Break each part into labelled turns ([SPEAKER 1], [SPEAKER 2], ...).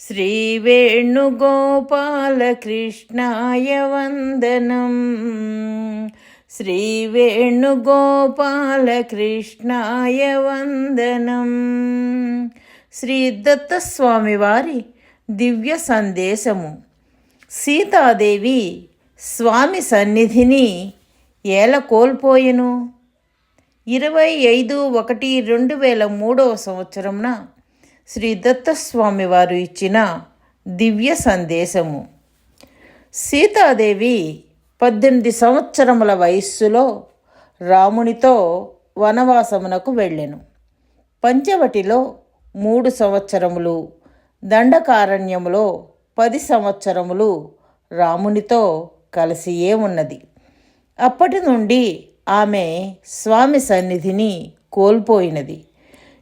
[SPEAKER 1] श्रीवेणुगोपालकृष्णाय वन्दनम् శ్రీవేణుగోపాలకృష్ణాయ వందనం శ్రీ దత్తస్వామి వారి దివ్య సందేశము సీతాదేవి స్వామి సన్నిధిని ఏల కోల్పోయెను ఇరవై ఐదు ఒకటి రెండు వేల మూడవ సంవత్సరంన శ్రీ దత్తస్వామి వారు ఇచ్చిన దివ్య సందేశము. సీతాదేవి పద్దెనిమిది సంవత్సరముల వయస్సులో రామునితో వనవాసమునకు వెళ్ళెను. పంచవటిలో మూడు సంవత్సరములు దండకారణ్యములో పది సంవత్సరములు రామునితో కలిసియే ఉన్నది. అప్పటి నుండి ఆమె స్వామి సన్నిధిని కోల్పోయినది.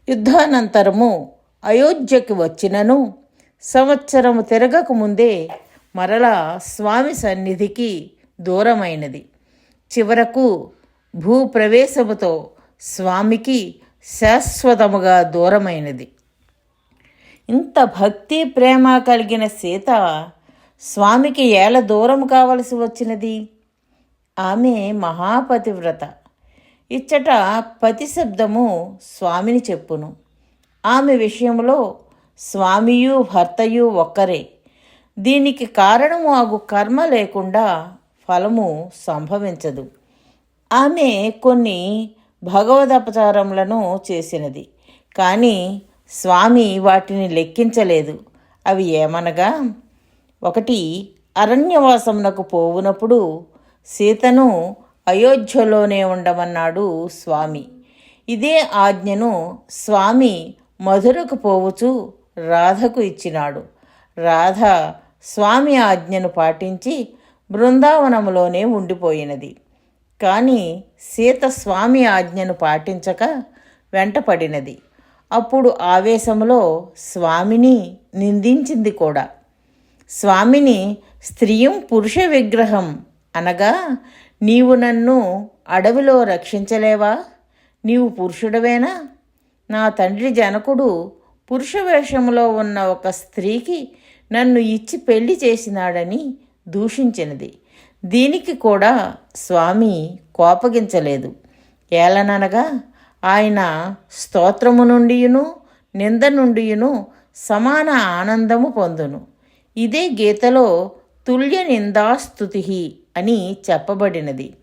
[SPEAKER 1] యుద్ధానంతరము అయోధ్యకి వచ్చినను. సంవత్సరము తిరగక ముందే మరలా స్వామి సన్నిధికి దూరమైనది. చివరకు భూప్రవేశముతో స్వామికి శాశ్వతముగా దూరమైనది. ఇంత భక్తి ప్రేమ కలిగిన సీత స్వామికి ఏల దూరం కావలసి వచ్చినది? ఆమె మహాపతివ్రత. ఇచ్చట పతి శబ్దము స్వామిని చెప్పును. ఆమె విషయంలో స్వామియు భర్తయు ఒక్కరే. దీనికి కారణము ఆగు కర్మ లేకుండా ఫలము సంభవించదు. ఆమె కొన్ని భగవదపచారములను చేసినది. కానీ స్వామి వాటిని లెక్కించలేదు. అవి ఏమనగా ఒకటి అరణ్యవాసమునకు పోవునప్పుడు సీతను అయోధ్యలోనే ఉండమన్నాడు స్వామి. ఇదే ఆజ్ఞను స్వామి మధురకు పోవుచు రాధకు ఇచ్చినాడు. రాధ స్వామి ఆజ్ఞను పాటించి బృందావనములోనే ఉండిపోయినది. కానీ సీత స్వామి ఆజ్ఞను పాటించక వెంటపడినది. అప్పుడు ఆవేశంలో స్వామిని నిందించింది కూడా. స్వామిని స్త్రీయం పురుష విగ్రహం అనగా నీవు నన్ను అడవిలో రక్షించలేవా? నీవు పురుషుడవేనా? నా తండ్రి జనకుడు పురుషవేషములో ఉన్న ఒక స్త్రీకి నన్ను ఇచ్చి పెళ్ళి చేసినాడని దూషించినది. దీనికి కూడా స్వామి కోపగించలేదు. ఏలననగా ఆయన స్తోత్రము నుండియును నింద నుండియును సమాన ఆనందము పొందును. ఇదే గీతలో తుల్య నిందాస్తుతి అని చెప్పబడినది.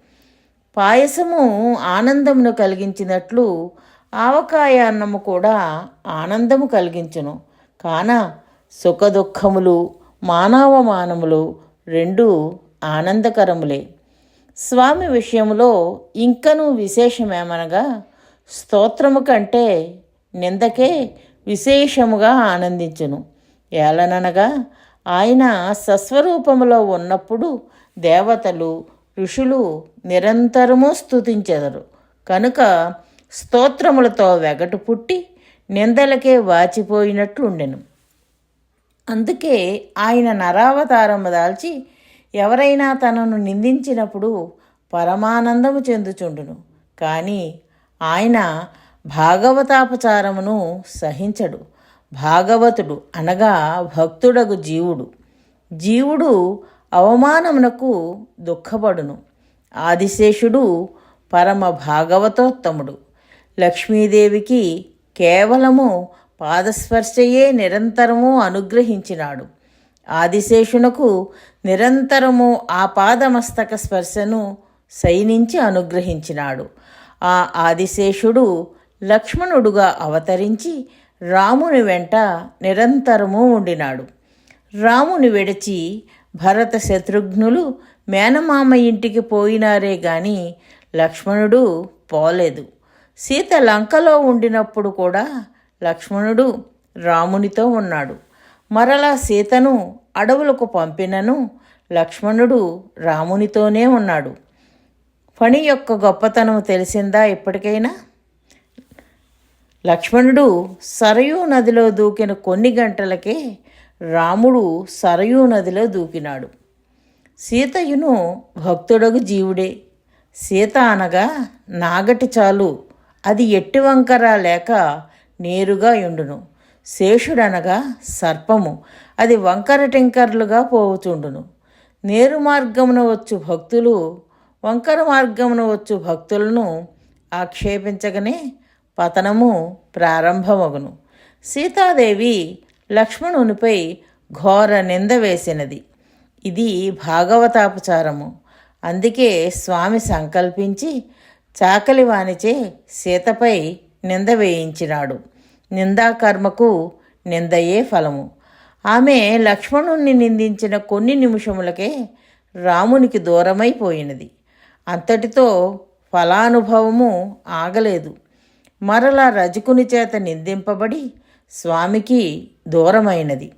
[SPEAKER 1] పాయసము ఆనందమును కలిగించినట్లు ఆవకాయ అన్నము కూడా ఆనందము కలిగించును. కాన సుఖదుఖములు మానవమానములు రెండు ఆనందకరములే. స్వామి విషయంలో ఇంకనూ విశేషమేమనగా స్తోత్రము కంటే నిందకే విశేషముగా ఆనందించును. ఏలననగా ఆయన సస్వరూపములో ఉన్నప్పుడు దేవతలు ఋషులు నిరంతరము స్థుతించెదరు కనుక స్తోత్రములతో వెగటు పుట్టి నిందలకే వాచిపోయినట్లుండెను. అందుకే ఆయన నరావతారము దాల్చి ఎవరైనా తనను నిందించినప్పుడు పరమానందము చెందుచుండును. కానీ ఆయన భాగవతాపచారమును సహించడు. భాగవతుడు అనగా భక్తుడగు జీవుడు. జీవుడు అవమానమునకు దుఃఖపడును. ఆదిశేషుడు పరమ భాగవతోత్తముడు. లక్ష్మీదేవికి కేవలము పాదస్పర్శయే నిరంతరము అనుగ్రహించినాడు. ఆదిశేషునకు నిరంతరము ఆ పాదమస్తక స్పర్శను సైనించి అనుగ్రహించినాడు. ఆ ఆదిశేషుడు లక్ష్మణుడుగా అవతరించి రాముని వెంట నిరంతరము ఉండినాడు. రాముని విడిచి భరత శత్రుఘ్నులు మేనమామ ఇంటికి పోయినారే గాని లక్ష్మణుడు పోలేదు. సీత లంకలో ఉండినప్పుడు కూడా లక్ష్మణుడు రామునితో ఉన్నాడు. మరలా సీతను అడవులకు పంపినను లక్ష్మణుడు రామునితోనే ఉన్నాడు. పని యొక్క గొప్పతనం తెలిసిందా ఇప్పటికైనా? లక్ష్మణుడు సరయూ నదిలో దూకిన కొన్ని గంటలకే రాముడు సరయూ నదిలో దూకినాడు. సీతయును భక్తుడగు జీవుడే. సీత అనగా నాగటి చాలు. అది ఎట్టి వంకర లేక నేరుగా ఉండును శేషుడనగా సర్పము. అది వంకర టింకర్లుగా పోవుచుండును నేరు మార్గమున వచ్చు భక్తులు వంకర మార్గమున వచ్చు భక్తులను ఆక్షేపించగనే పతనము ప్రారంభమగును. సీతాదేవి లక్ష్మణునిపై ఘోర నింద వేసినది. ఇది భాగవతాపచారము. అందుకే స్వామి సంకల్పించి చాకలి వానిచే సీతపై నింద వేయించినాడు. నిందాకర్మకు నిందయే ఫలము. ఆమె లక్ష్మణుణ్ణి నిందించిన కొన్ని నిమిషములకే రామునికి దూరమైపోయినది అంతటితో ఫలానుభవము ఆగలేదు. మరలా రజకుని చేత నిందింపబడి స్వామికి దూరమైనది.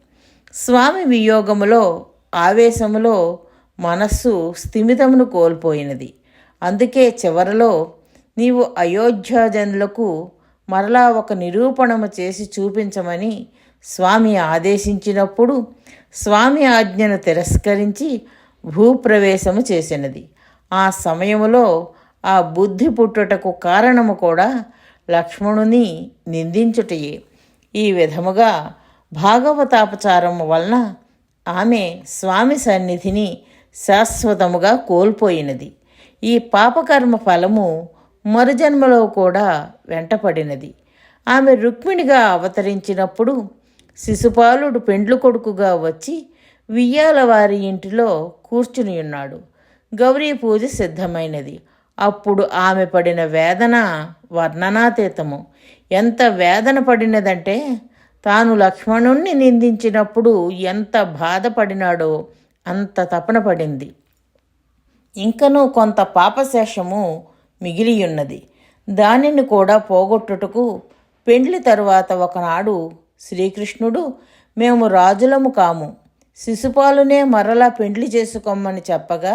[SPEAKER 1] స్వామి వియోగములో ఆవేశములో మనస్సు స్థిమితమును కోల్పోయినది. అందుకే చివరలో నీవు అయోధ్యాజనులకు మరలా ఒక నిరూపణము చేసి చూపించమని స్వామి ఆదేశించినప్పుడు స్వామి ఆజ్ఞను తిరస్కరించి భూప్రవేశము చేసినది. ఆ సమయములో ఆ బుద్ధి పుట్టుటకు కారణము కూడా లక్ష్మణుని నిందించుటయే. ఈ విధముగా భాగవతాపచారం వలన ఆమె స్వామి సన్నిధిని శాశ్వతముగా కోల్పోయినది. ఈ పాపకర్మ ఫలము మరుజన్మలో కూడా వెంటపడినది. ఆమె రుక్మిణిగా అవతరించినప్పుడు శిశుపాలుడు పెండ్లు కొడుకుగా వచ్చి వియ్యాల వారి ఇంటిలో కూర్చుని ఉన్నాడు. గౌరీ పూజ సిద్ధమైనది. అప్పుడు ఆమె పడిన వేదన వర్ణనాతీతము. ఎంత వేదన పడినదంటే తాను లక్ష్మణుణ్ణి నిందించినప్పుడు ఎంత బాధపడినాడో అంత తపన పడింది. ఇంకనూ కొంత పాపశేషము మిగిలియున్నది. దానిని కూడా పోగొట్టుటకు పెండ్లి తరువాత ఒకనాడు శ్రీకృష్ణుడు మేము రాజులము కాము. శిశుపాలునే మరలా పెండ్లి చేసుకోమని చెప్పగా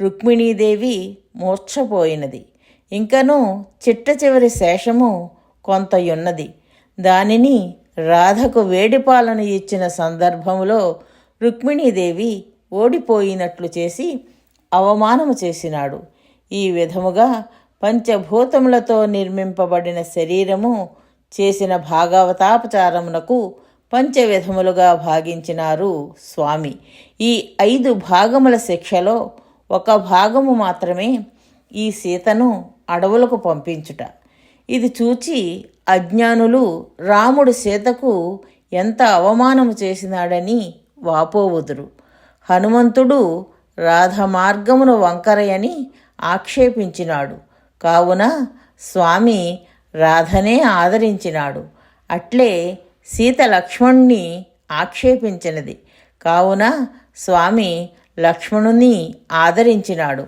[SPEAKER 1] రుక్మిణీదేవి మూర్ఛపోయినది. ఇంకనూ చిట్ట చివరి శేషము కొంతయున్నది. దానిని రాధకు వేడిపాలన ఇచ్చిన సందర్భంలో రుక్మిణీదేవి ఓడిపోయినట్లు చేసి అవమానము చేసినాడు. ఈ విధముగా పంచభూతములతో నిర్మింపబడిన శరీరము చేసిన భాగవతాపచారమునకు పంచవిధములుగా భాగించినారు స్వామి. ఈ ఐదు భాగముల శిక్షలో ఒక భాగము మాత్రమే ఈ సీతను అడవులకు పంపించుట. ఇది చూచి అజ్ఞానులు రాముడు సీతకు ఎంత అవమానము చేసినాడని వాపోవుదురు. హనుమంతుడు రాధ మార్గమును వంకరయని ఆక్షేపించినాడు. కావున స్వామి రాధనే ఆదరించినాడు. అట్లే సీత లక్ష్మణుని ఆక్షేపించినది. కావున స్వామి లక్ష్మణుని ఆదరించినాడు.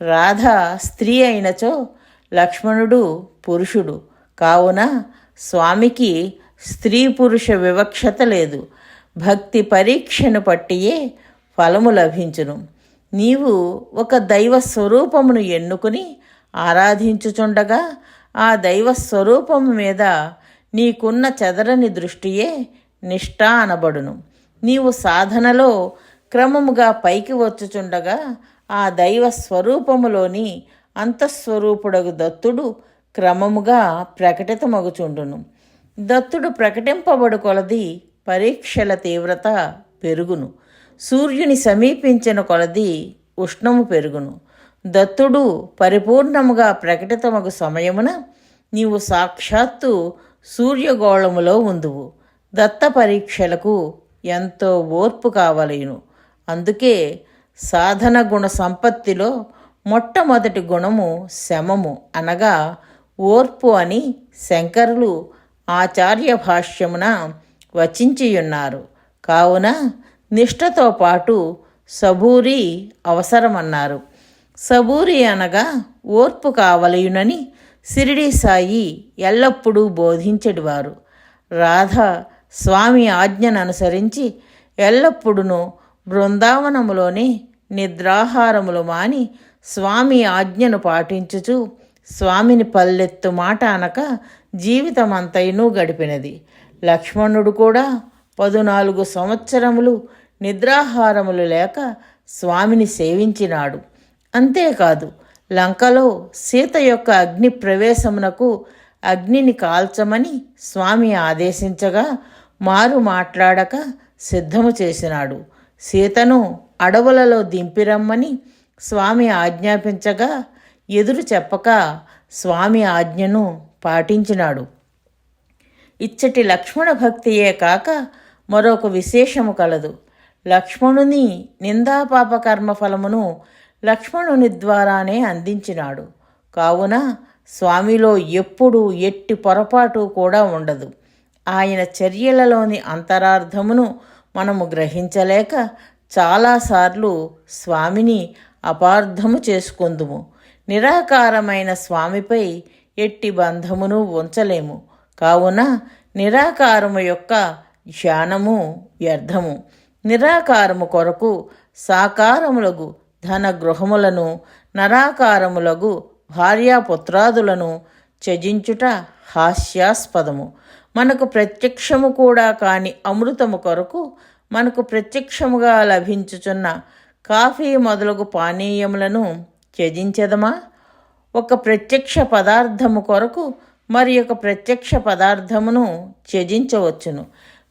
[SPEAKER 1] రాధ స్త్రీ అయినచో లక్ష్మణుడు పురుషుడు. కావున స్వామికి స్త్రీ పురుష వివక్షత లేదు. భక్తి పరీక్షను పట్టియే ఫలము లభించును. నీవు ఒక దైవ స్వరూపమును ఎన్నుకుని ఆరాధించుచుండగా ఆ దైవ స్వరూపము మీద నీకున్న చెదరని దృష్టియే నిష్ఠ అనబడును. నీవు సాధనలో క్రమముగా పైకి వచ్చుచుండగా ఆ దైవ స్వరూపములోని అంతఃస్వరూపుడగు దత్తుడు క్రమముగా ప్రకటితమగుచుండును. దత్తుడు ప్రకటింపబడు కొలది పరీక్షల తీవ్రత పెరుగును. సూర్యుని సమీపించిన కొలది ఉష్ణము పెరుగును. దత్తుడు పరిపూర్ణముగా ప్రకటితమగు సమయమున నీవు సాక్షాత్తు సూర్యగోళములో ఉందువు. దత్త పరీక్షలకు ఎంతో ఓర్పు కావలేను. అందుకే సాధన గుణ సంపత్తిలో మొట్టమొదటి గుణము శమము అనగా ఓర్పు అని శంకరులు ఆచార్య భాష్యమున వచించియున్నారు. కావున నిష్ఠతో పాటు సబూరి అవసరమన్నారు. సబూరి అనగా ఓర్పు కావలయునని సిరిడి సాయి ఎల్లప్పుడూ బోధించెడివారు. రాధ స్వామి ఆజ్ఞను అనుసరించి ఎల్లప్పుడూ బృందావనములోనే నిద్రాహారములు మాని స్వామి ఆజ్ఞను పాటించుచు స్వామిని పల్లెత్తు మాట అనక జీవితమంతైనూ గడిపినది. లక్ష్మణుడు కూడా పదునాలుగు సంవత్సరములు నిద్రాహారములు లేక స్వామిని సేవించినాడు. అంతేకాదు లంకలో సీత యొక్క అగ్ని ప్రవేశమునకు అగ్నిని కాల్చమని స్వామి ఆదేశించగా మారు మాట్లాడక సిద్ధము చేసినాడు. సీతను అడవులలో దింపిరమ్మని స్వామి ఆజ్ఞాపించగా ఎదురు చెప్పక స్వామి ఆజ్ఞను పాటించినాడు. ఇచ్చటి లక్ష్మణ భక్తియే కాక మరొక విశేషము కలదు. లక్ష్మణుని నిందాపాప కర్మఫలమును లక్ష్మణుని ద్వారానే అందించినాడు. కావున స్వామిలో ఎప్పుడు ఎట్టి పొరపాటు కూడా ఉండదు. ఆయన చర్యలలోని అంతరార్థమును మనము గ్రహించలేక చాలాసార్లు స్వామిని అపార్థము చేసుకుందుము. నిరాకారమైన స్వామిపై ఎట్టి బంధమును ఉంచలేము. కావున నిరాకారము యొక్క ధ్యానము వ్యర్థము. నిరాకారము కొరకు సాకారములగు ధన గృహములను నరాకారములగు భార్యాపుత్రాదులను త్యజించుట హాస్యాస్పదము. మనకు ప్రత్యక్షము కూడా కాని అమృతము కొరకు మనకు ప్రత్యక్షముగా లభించుచున్న కాఫీ మొదలగు పానీయములను త్యజించదమా? ఒక ప్రత్యక్ష పదార్థము కొరకు మరి ఒక ప్రత్యక్ష పదార్థమును త్యజించవచ్చును.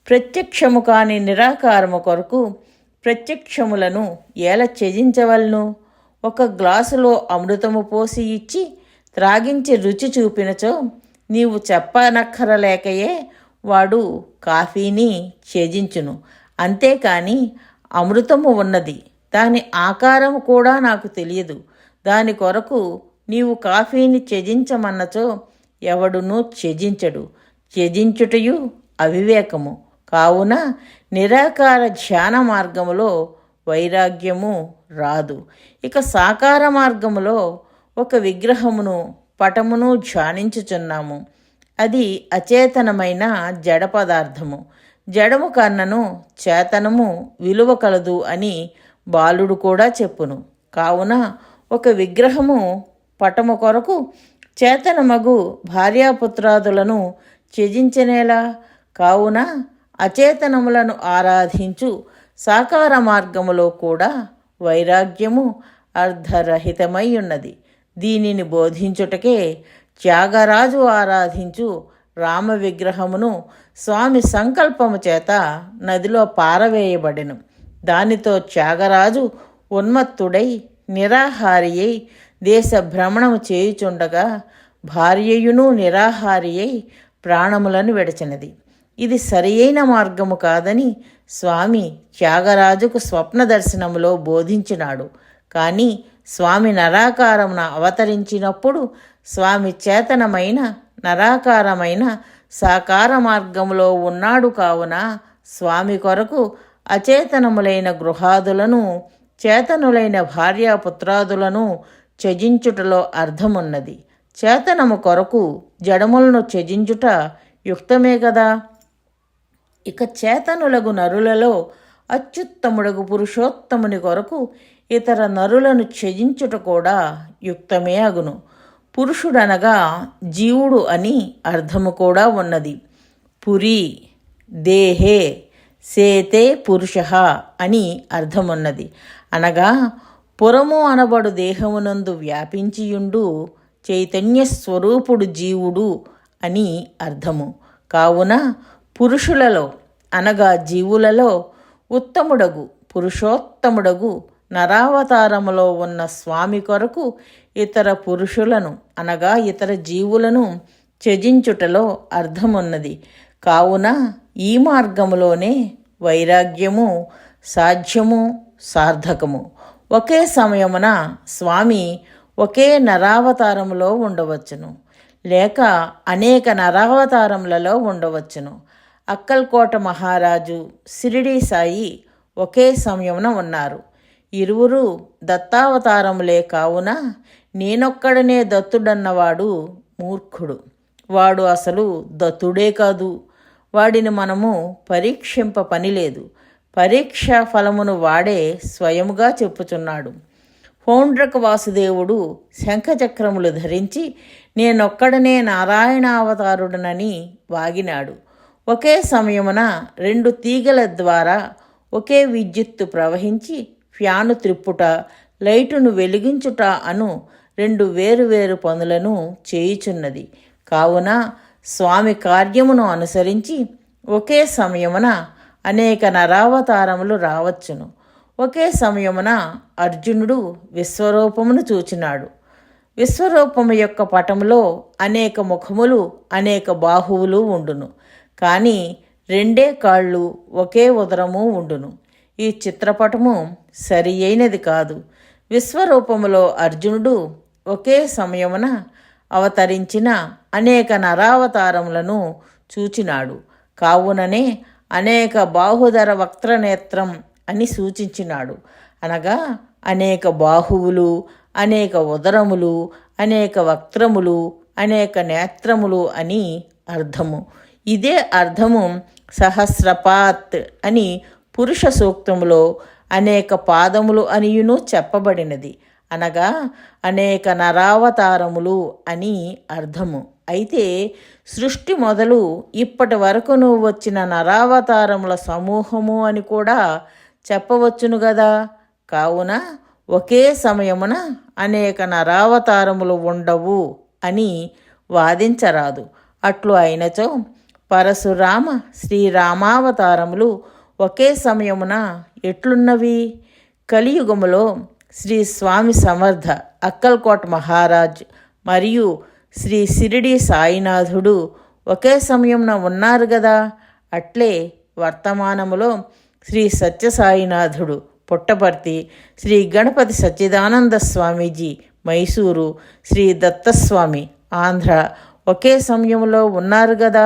[SPEAKER 1] ప్రత్యక్షము కాని నిరాకారము కొరకు ప్రత్యక్షములను ఎలా త్యజించవలను? ఒక గ్లాసులో అమృతము పోసి ఇచ్చి త్రాగించి రుచి చూపినచో నీవు చెప్పనక్కరలేకయే వాడు కాఫీని త్యజించును. అంతేకాని అమృతము ఉన్నది. దాని ఆకారము కూడా నాకు తెలియదు. దాని కొరకు నీవు కాఫీని త్యజించమన్నచో ఎవడునూ త్యజించడు. త్యజించుటయు అవివేకము. కావున నిరాకార ధ్యాన మార్గములో వైరాగ్యము రాదు. ఇక సాకార మార్గములో ఒక విగ్రహమును పటమును ధ్యానించుచున్నాము. అది అచేతనమైన జడ పదార్థము. జడము కన్నను చేతనము విలువ కలదు అని బాలుడు కూడా చెప్పును. కావున ఒక విగ్రహము పటము కొరకు చేతనమగు భార్యాపుత్రాదులను త్యజించనేలా? కావున అచేతనములను ఆరాధించు సాకార మార్గములో కూడా వైరాగ్యము అర్ధరహితమై ఉన్నది దీనిని బోధించుటకే త్యాగరాజు ఆరాధించు రామ విగ్రహమును స్వామి సంకల్పము చేత నదిలో పారవేయబడెను. దానితో త్యాగరాజు ఉన్మత్తుడై నిరాహారి అయి దేశ భ్రమణము చేయుచుండగా భార్యయును నిరాహారి అయి ప్రాణములను విడచినది. ఇది సరియైన మార్గము కాదని స్వామి త్యాగరాజుకు స్వప్న దర్శనములో బోధించినాడు. కానీ స్వామి నరాకారమున అవతరించినప్పుడు స్వామి చేతనమైన నరాకారమైన సాకార మార్గములో ఉన్నాడు కావున స్వామి కొరకు అచేతనములైన గృహాదులను చేతనులైన భార్యాపుత్రాదులను త్యజించుటలో అర్థమున్నది. చేతనము కొరకు జడములను త్యజించుట యుక్తమే కదా ఇక చేతనులగు నరులలో అత్యుత్తముడగు పురుషోత్తముని కొరకు ఇతర నరులను త్యజించుట కూడా యుక్తమే అగును. పురుషుడనగా జీవుడు అని అర్థము కూడా ఉన్నది. పురి దేహే సేతే పురుష అని అర్థమున్నది. అనగా పురము అనబడు దేహమునందు వ్యాపించియుండు చైతన్య స్వరూపుడు జీవుడు అని అర్థము. కావున పురుషులలో అనగా జీవులలో ఉత్తముడగు పురుషోత్తముడగు నరావతారములో ఉన్న స్వామి కొరకు ఇతర పురుషులను అనగా ఇతర జీవులను త్యజించుటలో అర్థమున్నది. కావున ఈ మార్గములోనే వైరాగ్యము సాధ్యము సార్థకము. ఒకే సమయమున స్వామి ఒకే నరావతారములో ఉండవచ్చును. లేక అనేక నరావతారములలో ఉండవచ్చును. అక్కల్కోట మహారాజు సిరిడి సాయి ఒకే సమయమున ఉన్నారు. ఇరువురు దత్తావతారములే కావున నేనొక్కడనే దత్తుడన్నవాడు మూర్ఖుడు. వాడు అసలు దత్తుడే కాదు. వాడిని మనము పరీక్షింప పని లేదు. పరీక్ష ఫలమును వాడే స్వయముగా చెప్పుచున్నాడు. పౌండ్రక వాసుదేవుడు శంఖచక్రములు ధరించి నేనొక్కడనే నారాయణావతారుడనని వాగినాడు. ఒకే సమయమున రెండు తీగల ద్వారా ఒకే విద్యుత్తు ప్రవహించి ఫ్యాను త్రిప్పుట లైటును వెలిగించుట అను రెండు వేరువేరు పనులను చేయుచున్నది. కావున స్వామి కార్యమును అనుసరించి ఒకే సమయమున అనేక నరావతారములు రావచ్చును. ఒకే సమయమున అర్జునుడు విశ్వరూపమును చూచినాడు. విశ్వరూపము యొక్క పటములో అనేక ముఖములు అనేక బాహువులు ఉండును. కానీ రెండే కాళ్ళు ఒకే ఉదరము ఉండును. ఈ చిత్రపటము సరి అయినది కాదు. విశ్వరూపములో అర్జునుడు ఒకే సమయమున అవతరించిన అనేక నరావతారములను చూచినాడు. కావుననే అనేక బాహుధర వక్త్రనేత్రం అని సూచించినాడు. అనగా అనేక బాహువులు అనేక ఉదరములు అనేక వక్త్రములు అనేక నేత్రములు అని అర్థము. ఇదే అర్థము సహస్రపాత్ అని పురుష సూక్తములో అనేక పాదములు అనియును చెప్పబడినది. అనగా అనేక నరావతారములు అని అర్థము. అయితే సృష్టి మొదలు ఇప్పటి వరకును వచ్చిన నరావతారముల సమూహము అని కూడా చెప్పవచ్చును కదా కావున ఒకే సమయమున అనేక నరావతారములు ఉండవు అని వాదించరాదు. అట్లు అయినచో పరశురామ శ్రీరామావతారములు ఒకే సమయమున ఎట్లున్నవి? కలియుగములో శ్రీ స్వామి సమర్థ అక్కల్కోట మహారాజ్ మరియు శ్రీ సిరిడి సాయినాథుడు ఒకే సమయంలో ఉన్నారు కదా అట్లే వర్తమానములో శ్రీ సత్యసాయినాథుడు పుట్టపర్తి శ్రీ గణపతి సచ్చిదానంద స్వామీజీ మైసూరు శ్రీ దత్తస్వామి ఆంధ్ర ఒకే సమయంలో ఉన్నారు కదా